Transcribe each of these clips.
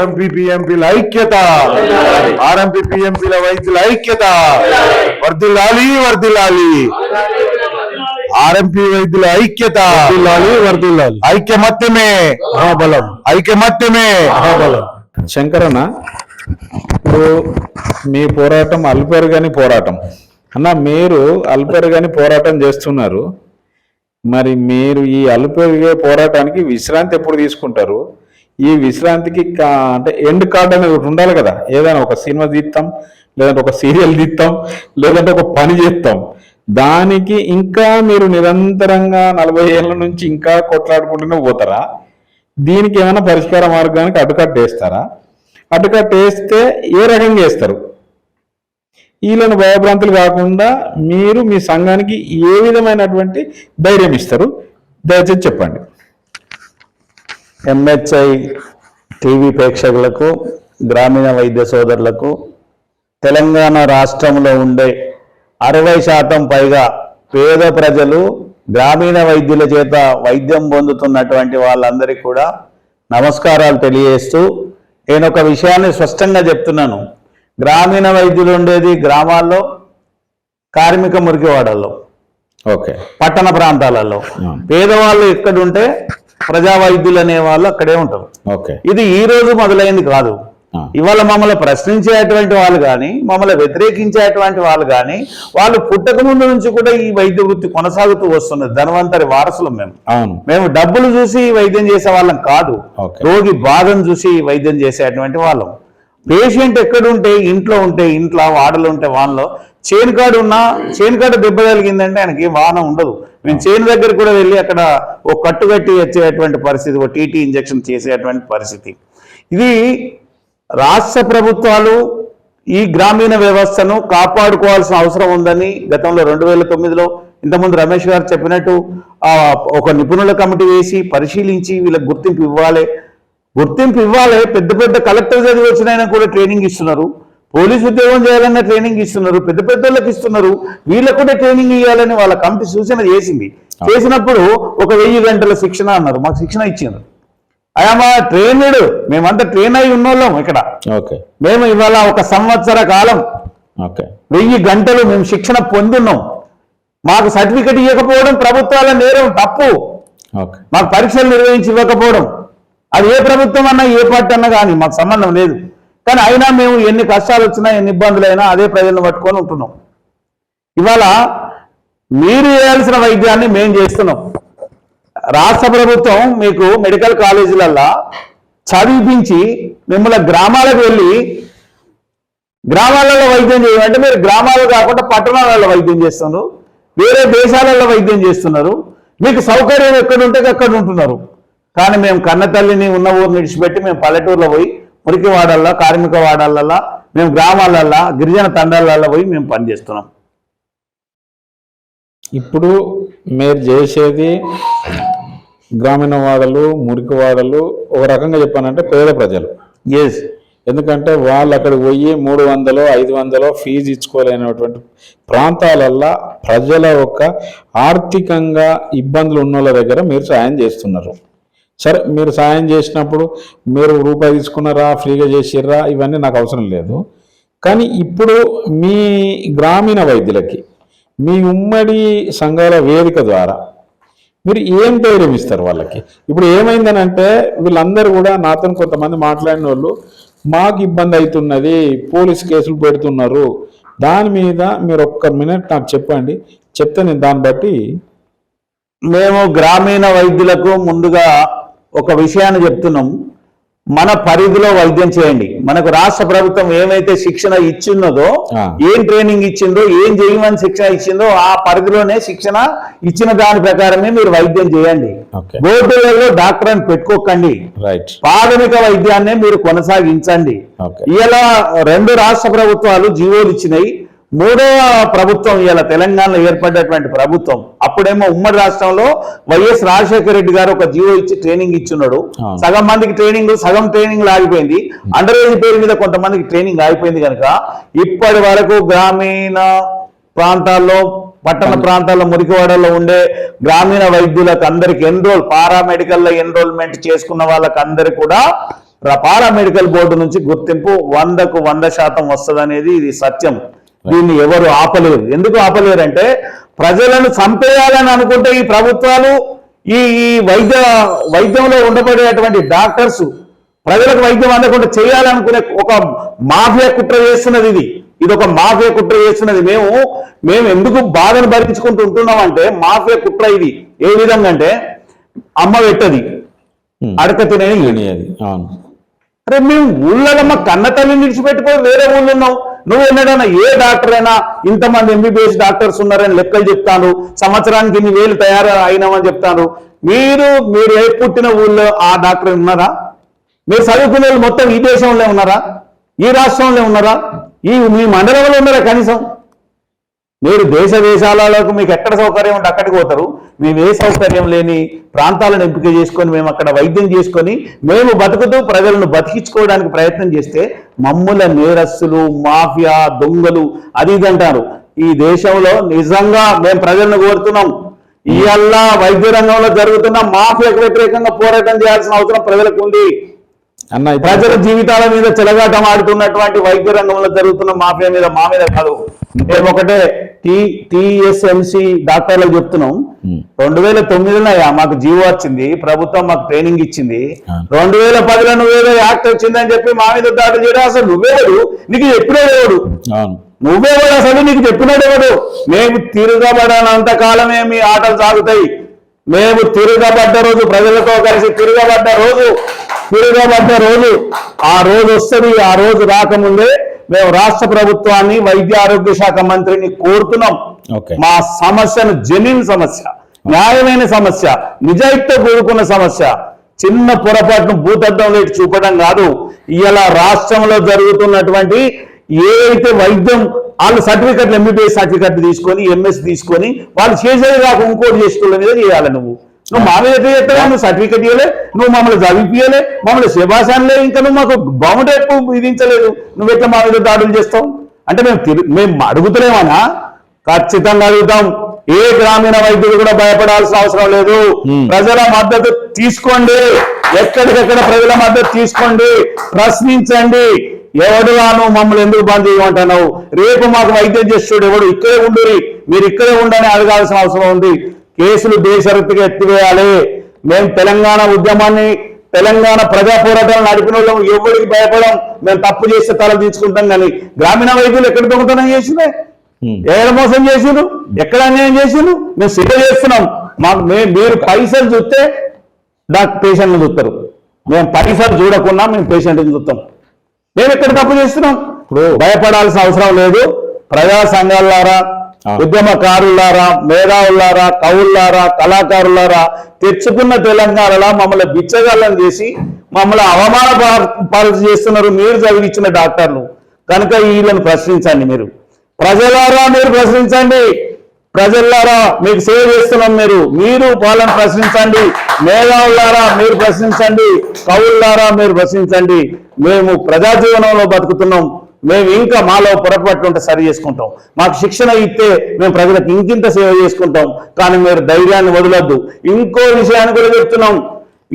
RMP పిఎంపీల ఐక్యత. RMP పిఎంపీల వైద్యుల ఐక్యత. వర్దిల్లాలి వర్దిల్లాలి ఆర్ఎంపీ వైద్యుల ఐక్యత. వర్దిల్లాలి ఐక్యమత్యమే. బలం ఐక్యమత్యమే. బలం శంకరన్న ఇప్పుడు మీ పోరాటం అల్పెరుగని పోరాటం. అన్న మీరు అల్పెరుగని పోరాటం చేస్తున్నారు. మరి మీరు ఈ అల్పెరుగే పోరాటానికి విశ్రాంతి ఎప్పుడు తీసుకుంటారు? ఈ విశ్రాంతికి కా- అంటే ఎండ్ కార్డ్ అనేది ఒకటి ఉండాలి కదా. ఏదైనా ఒక సినిమా తీస్తాం లేదంటే ఒక సీరియల్ తీస్తాం లేదంటే ఒక పని చేస్తాం దానికి ఇంకా మీరు నిరంతరంగా నలభై ఏళ్ళ నుంచి ఇంకా కొట్లాడుకుంటూనే పోతారా? దీనికి ఏమైనా పరిష్కార మార్గానికి అడ్డుకట్ట వేస్తారా? అడ్డుకట్ట వేస్తే ఏ రకంగా వేస్తారు? వీళ్ళని భయభ్రాంతులు కాకుండా మీరు మీ సంఘానికి ఏ విధమైనటువంటి ధైర్యం ఇస్తారు? దయచేసి చెప్పండి. ఎంహెచ్ఐ టీవీ ప్రేక్షకులకు గ్రామీణ వైద్య సోదరులకు తెలంగాణ రాష్ట్రంలో ఉండే అరవై శాతం పైగా పేద ప్రజలు గ్రామీణ వైద్యుల చేత వైద్యం పొందుతున్నటువంటి వాళ్ళందరికీ కూడా నమస్కారాలు తెలియజేస్తూ నేను ఒక విషయాన్ని స్పష్టంగా చెప్తున్నాను. గ్రామీణ వైద్యులు ఉండేది గ్రామాల్లో కార్మిక మురికివాడల్లో ఓకే. పట్టణ ప్రాంతాలలో. పేదవాళ్ళు ఎక్కడుంటే ప్రజా వైద్యులు అనే వాళ్ళు అక్కడే ఉంటారు. ఓకే. ఇది ఈ రోజు మొదలైంది కాదు. ఇవాళ మమ్మల్ని ప్రశ్నించేటువంటి వాళ్ళు కానీ మమ్మల్ని వ్యతిరేకించేటువంటి వాళ్ళు కానీ వాళ్ళు పుట్టక ముందు నుంచి కూడా ఈ వైద్య వృత్తి కొనసాగుతూ వస్తున్నది ధనవంతరి వారసులం మేము. అవును. మేము డబ్బులు చూసి వైద్యం చేసే వాళ్ళం కాదు. రోగి బాధను చూసి వైద్యం చేసేటువంటి వాళ్ళం. పేషెంట్ ఎక్కడుంటే ఇంట్లో ఉంటే ఇంట్లో వాడలు ఉంటే వానలో చేను కాడు ఉన్నా చేను కాడు దెబ్బ తగిలిందంటే ఆయనకి ఏం వాహనం ఉండదు. మేము చేను దగ్గర కూడా వెళ్ళి అక్కడ ఓ కట్టు కట్టి వచ్చేటువంటి పరిస్థితి ఓ టీటీ ఇంజెక్షన్ చేసేటువంటి పరిస్థితి. ఇది రాష్ట్ర ప్రభుత్వాలు ఈ గ్రామీణ వ్యవస్థను కాపాడుకోవాల్సిన అవసరం ఉందని గతంలో రెండు వేల తొమ్మిదిలో ఇంతకుముందు రమేష్ గారు చెప్పినట్టు ఆ, ఒక నిపుణుల కమిటీ వేసి పరిశీలించి వీళ్ళకి గుర్తింపు ఇవ్వాలి. గుర్తింపు ఇవ్వాలి పెద్ద పెద్ద కలెక్టర్ చదివి వచ్చిన ఆయన కూడా ట్రైనింగ్ ఇస్తున్నారు. పోలీస్ ఉద్యోగం చేయాలన్న ట్రైనింగ్ ఇస్తున్నారు పెద్ద పెద్ద వాళ్ళకి ఇస్తున్నారు వీళ్ళకు కూడా ట్రైనింగ్ ఇవ్వాలని వాళ్ళ కమిటీ సూచన చేసింది. చేసినప్పుడు ఒక వెయ్యి గంటల శిక్షణ అన్నారు మాకు శిక్షణ ఇచ్చిండ్రు ఐఎమ్ ట్రైనడ్ మేమంతా ట్రైన్ అయి ఉన్నోళ్ళం ఇక్కడ. ఓకే. మేము ఇవాళ ఒక సంవత్సర కాలం ఓకే. వెయ్యి గంటలు మేము శిక్షణ పొందున్నాం. మాకు సర్టిఫికెట్ ఇవ్వకపోవడం ప్రభుత్వాల నేరం తప్పు. ఓకే. మాకు పరీక్షలు నిర్వహించి ఇవ్వకపోవడం. అది ఏ ప్రభుత్వం అన్నా ఏ పార్టీ అన్నా కానీ మాకు సంబంధం లేదు. కానీ అయినా మేము ఎన్ని కష్టాలు వచ్చినా ఎన్ని ఇబ్బందులైనా అదే ప్రజలను పట్టుకొని ఉంటున్నాం. ఇవాళ మీరు చేయాల్సిన వైద్యాన్ని మేము చేస్తున్నాం. రాష్ట్ర ప్రభుత్వం మీకు మెడికల్ కాలేజీలల్లో చదివించి మిమ్మల్ని గ్రామాలకు వెళ్ళి గ్రామాలలో వైద్యం చేయమంటే మీరు గ్రామాలు కాకుండా పట్టణాలలో వైద్యం చేస్తున్నారు వేరే దేశాలలో వైద్యం చేస్తున్నారు మీకు సౌకర్యం ఎక్కడ ఉంటే అక్కడ ఉంటున్నారు. కానీ మేము కన్న తల్లిని ఉన్న ఊరు విడిచిపెట్టి మేము పల్లెటూరులో పోయి మురికి వాడల్లో కార్మిక వాడలల్లో మేము గ్రామాలల్లో గిరిజన తండాలలో పోయి మేము పనిచేస్తున్నాం. ఇప్పుడు మీరు చేసేది గ్రామీణ వాడలు మురికి వాడలు ఒక రకంగా చెప్పానంటే పేద ప్రజలు. ఎస్ ఎందుకంటే వాళ్ళు అక్కడికి పోయి మూడు వందలు ఐదు వందలు ఫీజు ఇచ్చుకోలేనటువంటి ప్రాంతాలల్లో ప్రజల యొక్క ఆర్థికంగా ఇబ్బందులు ఉన్న వాళ్ళ దగ్గర మీరు సాయం చేస్తున్నారు. సరే మీరు సాయం చేసినప్పుడు మీరు రూపాయి తీసుకున్నారా ఫ్రీగా చేసిర్రా ఇవన్నీ నాకు అవసరం లేదు. కానీ ఇప్పుడు మీ గ్రామీణ వైద్యులకి మీ ఉమ్మడి సంఘాల వేదిక ద్వారా మీరు ఏం ధైర్యం ఇస్తారు వాళ్ళకి? ఇప్పుడు ఏమైందని అంటే వీళ్ళందరూ కూడా నాతో కొంతమంది మాట్లాడిన వాళ్ళు మాకు ఇబ్బంది అవుతున్నది పోలీస్ కేసులు పెడుతున్నారు. దాని మీద మీరు ఒక్క మినిట్ నాకు చెప్పండి. చెప్తే నేను దాన్ని బట్టి మేము గ్రామీణ వైద్యులకు ముందుగా ఒక విషయాన్ని చెప్తున్నాం. మన పరిధిలో వైద్యం చేయండి. మనకు రాష్ట్ర ప్రభుత్వం ఏమైతే శిక్షణ ఇచ్చిన్నదో ఆ. ఏం ట్రైనింగ్ ఇచ్చిందో ఏం చేయమని శిక్షణ ఇచ్చిందో ఆ పరిధిలోనే శిక్షణ ఇచ్చిన దాని ప్రకారమే మీరు వైద్యం చేయండి. బోర్డులలో డాక్టర్ అని పెట్టుకోకండి. రైట్. ప్రాథమిక వైద్యాన్నే మీరు కొనసాగించండి. ఇలా రెండు రాష్ట్ర ప్రభుత్వాలు జీవోలు ఇచ్చినాయి. మూడవ ప్రభుత్వం ఇలా తెలంగాణలో ఏర్పడ్డటువంటి ప్రభుత్వం. అప్పుడేమో ఉమ్మడి రాష్ట్రంలో వైఎస్ రాజశేఖర రెడ్డి గారు ఒక జీవో ఇచ్చి ట్రైనింగ్ ఇచ్చున్నాడు. సగం మందికి ట్రైనింగ్ సగం ట్రైనింగ్ ఆగిపోయింది అండర్ ఏజ్ పేరు మీద కొంతమందికి ట్రైనింగ్ ఆగిపోయింది కనుక ఇప్పటి వరకు గ్రామీణ ప్రాంతాల్లో పట్టణ ప్రాంతాల్లో మురికివాడల్లో ఉండే గ్రామీణ వైద్యులకు అందరికి ఎన్రోల్ పారామెడికల్లో ఎన్రోల్మెంట్ చేసుకున్న వాళ్ళకి అందరికి కూడా పారా మెడికల్ బోర్డు నుంచి గుర్తింపు వందకు వంద శాతం వస్తుంది అనేది ఇది సత్యం. దీన్ని ఎవరు ఆపలేరు. ఎందుకు ఆపలేరు అంటే ప్రజలను చంపేయాలని అనుకుంటే ఈ ప్రభుత్వాలు ఈ ఈ వైద్య వైద్యంలో ఉండబడేటువంటి డాక్టర్స్ ప్రజలకు వైద్యం అందకుండా చేయాలనుకునే ఒక మాఫియా కుట్ర చేస్తున్నది ఇది. ఇది ఒక మాఫియా కుట్ర చేస్తున్నది. మేము మేము ఎందుకు బాధను భరించుకుంటూ ఉంటున్నాం అంటే మాఫియా కుట్ర ఇది. ఏ విధంగా అంటే అమ్మ పెట్టది Hmm. అడక తినేది. అరే మేము ఊళ్ళలో మా కన్న తల్లిని విడిచిపెట్టుకొని వేరే ఊళ్ళో ఉన్నావు నువ్వు ఎన్నడన్నా ఏ డాక్టర్ అయినా ఇంతమంది ఎంబీబీఎస్ డాక్టర్స్ ఉన్నారని లెక్కలు చెప్తాను. సంవత్సరానికి ఇన్ని వేలు తయారు అయినామని చెప్తాను. మీరు మీరు ఏ పుట్టిన ఊళ్ళో ఆ డాక్టర్ ఉన్నారా? మీరు చదువుకునే వాళ్ళు మొత్తం ఈ దేశంలో ఉన్నారా? ఈ రాష్ట్రంలో ఉన్నారా? ఈ మీ మండలంలో ఉన్నారా కనీసం? మీరు దేశ దేశాలకు మీకు ఎక్కడ సౌకర్యం ఉంటే అక్కడికి పోతారు. మేము ఏ సౌకర్యం లేని ప్రాంతాలను ఎంపిక చేసుకొని మేము అక్కడ వైద్యం చేసుకొని మేము బతుకుతూ ప్రజలను బతికించుకోవడానికి ప్రయత్నం చేస్తే మమ్ముల నేరస్తులు మాఫియా దొంగలు అది ఇది అంటారు. ఈ దేశంలో నిజంగా మేము ప్రజలను కోరుతున్నాం. ఇవల్ల వైద్య రంగంలో జరుగుతున్న మాఫియాకు వ్యతిరేకంగా పోరాటం చేయాల్సిన అవసరం ప్రజలకు ఉంది. అన్న ప్రజల జీవితాల మీద చెలగాటం ఆడుతున్నటువంటి వైద్య రంగంలో జరుగుతున్న మాఫియా మీద మా మీద కాదు. మేము ఒకటే టిఎస్ఎంసి డాక్టర్లకు చెప్తున్నాం. రెండు వేల తొమ్మిదిలో మాకు జీవో వచ్చింది ప్రభుత్వం మాకు ట్రైనింగ్ ఇచ్చింది. రెండు వేల పదిలో నువ్వేదో యాక్ట్ వచ్చిందని చెప్పి మా మీద దాడి చేయడం అసలు నువ్వేవాడు నీకు అవును. నువ్వేవాడు అసలు నీకు చెప్పినాడు ఎవడు? మేము తిరగబడనంత కాలమే మీ ఆటలు సాగుతాయి. మేము తిరగబడ్డ రోజు ప్రజలతో కలిసి తిరగబడ్డ రోజు తిరగబడ్డ రోజు. ఆ రోజు వస్తుంది ఆ రోజు రాకముందే మేము రాష్ట్ర ప్రభుత్వాన్ని వైద్య ఆరోగ్య శాఖ మంత్రిని కోరుతున్నాం. మా సమస్యను జెన్యున్ సమస్య న్యాయమైన సమస్య నిజాయితీతో కూడుకున్న సమస్య చిన్న పొరపాటును భూతద్దం లేటి చూపడం కాదు. ఇలా రాష్ట్రంలో జరుగుతున్నటువంటి ఏదైతే వైద్యం వాళ్ళు సర్టిఫికెట్లు ఎంబీబీఎస్ సర్టిఫికెట్ తీసుకొని ఎంఎస్ తీసుకొని వాళ్ళు చేసేది కాక ఇంకోటి చేసుకోవడం మీద చేయాలి నువ్వు. నువ్వు మా మీద ఎట్లా చేస్తావా నువ్వు సర్టిఫికెట్ ఇవ్వలే నువ్వు మమ్మల్ని చదివిపియలే మమ్మల్ని శుభాషాన్లే ఇంకా నువ్వు మాకు ఎక్కువ విధించలేదు. నువ్వు ఎట్లా మా మీద దాడులు చేస్తావు? అంటే మేము మేము అడుగుతలేమనా? ఖచ్చితంగా అడుగుతాం. ఏ గ్రామీణ వైద్యులు కూడా భయపడాల్సిన అవసరం లేదు. ప్రజల మద్దతు తీసుకోండి. ఎక్కడికెక్కడ ప్రజల మద్దతు తీసుకోండి. ప్రశ్నించండి. ఎవడు రాను మమ్మల్ని ఎందుకు బంద్ చేయమంటున్నావు? రేపు మాకు వైద్యం చేస్తాడు ఎవడు? ఇక్కడే ఉండురి మీరు ఇక్కడే ఉండని అడగాల్సిన అవసరం ఉంది. కేసులు బేషరతుగా ఎత్తివేయాలి. మేము తెలంగాణ ఉద్యమాన్ని తెలంగాణ ప్రజా పోరాటాలు నడిపిన వాళ్ళం ఎవరికి భయపడం మేము తప్పు చేస్తే తల తీసుకుంటాం కానీ గ్రామీణ వైద్యులు ఎక్కడ దొంగతనం చేసినా. ఎక్కడ మోసం చేసిండు ఎక్కడ అన్యాయం చేసిండు మేము సిద్ధ చేస్తున్నాం. మాకు మే- మీరు పైసలు చూస్తే డాక్టర్ పేషెంట్ని చూస్తారు. మేము పైసలు చూడకుండా మేము పేషెంట్ని చూస్తాం. మేము ఎక్కడ తప్పు చేస్తున్నాం? ఇప్పుడు భయపడాల్సిన అవసరం లేదు. ప్రజా సంఘాలారా ఆ. ఉద్యమకారులారా మేధావులారా కవుల్లారా కళాకారులారా తెచ్చుకున్న తెలంగాణలో మమ్మల్ని బిచ్చగాళ్ళని చేసి మమ్మల్ని అవమాన పాలన చేస్తున్నారు మీరు చదివించిన డాక్టర్లు. కనుక వీళ్ళని ప్రశ్నించండి మీరు. ప్రజలారా మీరు ప్రశ్నించండి. ప్రజలారా మీకు సేవ చేస్తున్నాం మీరు. మీరు వాళ్ళని ప్రశ్నించండి. మేధావులారా మీరు ప్రశ్నించండి. కవులారా మీరు ప్రశ్నించండి. మేము ప్రజా జీవనంలో బతుకుతున్నాం. మేము ఇంకా మాలో పొరపాట్లు ఉంటే సరి చేసుకుంటాం. మాకు శిక్షణ ఇస్తే మేము ప్రజలకు ఇంకింత సేవ చేసుకుంటాం. కానీ మీరు ధైర్యాన్ని వదలొద్దు. ఇంకో విషయాన్ని కూడా చెప్తున్నాం.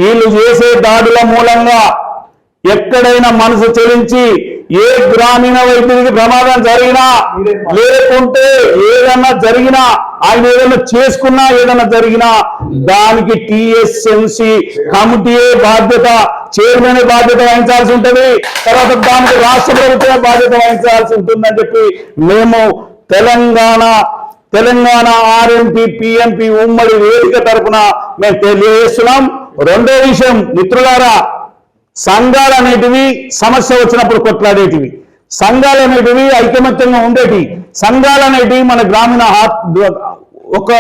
వీళ్ళు చేసే దాడుల మూలంగా ఎక్కడైనా మనసు చెలించి ఏ గ్రామీణ వైద్యుడికి ప్రమాదం జరిగినా లేకుంటే ఏదన్నా జరిగినా ఆయన ఏదైనా చేసుకున్నా ఏదైనా జరిగినా దానికి టిఎస్ఎంసి కమిటీయే బాధ్యత చైర్మన్ బాధ్యత వహించాల్సి ఉంటుంది. తర్వాత దానికి రాష్ట్ర ప్రభుత్వమే బాధ్యత వహించాల్సి ఉంటుందని చెప్పి మేము తెలంగాణ తెలంగాణ ఆర్ఎంపీ పిఎంపీ ఉమ్మడి వేదిక తరఫున మేము తెలియజేస్తున్నాం. రెండో విషయం మిత్రులారా సంఘాలు అనేటివి సమస్య వచ్చినప్పుడు కొట్లాడేటివి. సంఘాలు అనేటివి ఐకమత్యంగా ఉండేటివి సంఘాలు అనేటివి మన గ్రామీణ హా- ఒక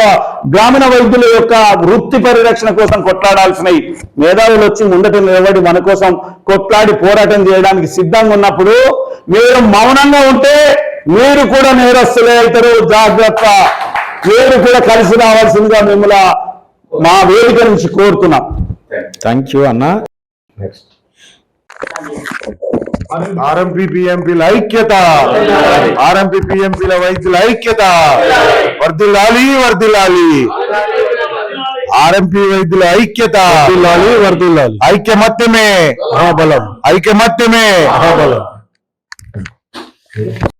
గ్రామీణ వైద్యుల యొక్క వృత్తి పరిరక్షణ కోసం కొట్లాడాల్సినవి. మేధావులు వచ్చి ముందట నిలబడి మన కోసం కొట్లాడి పోరాటం చేయడానికి సిద్ధంగా ఉన్నప్పుడు మీరు మౌనంగా ఉంటే మీరు కూడా నేరస్తులే అవుతారు. జాగ్రత్త. మీరు కూడా కలిసి రావాల్సిందిగా మిమ్మల్ని మా వేదిక నుంచి కోరుతున్నాం. థ్యాంక్ యూ అన్న. ఆర్ఎంపీ పిఎంపీల ఐక్యత ఆర్ఎంపీ పిఎంపీల వైద్యుల ఐక్యత వర్దిల్లాలి వర్దిల్లాలి ఆర్ఎంపీ వైద్యుల ఐక్యత వర్ధిల్లాలి వర్ధిల్లాలి ఐక్యమత్యమే మహాబలం ఐక్యమత్యమే మహాబలం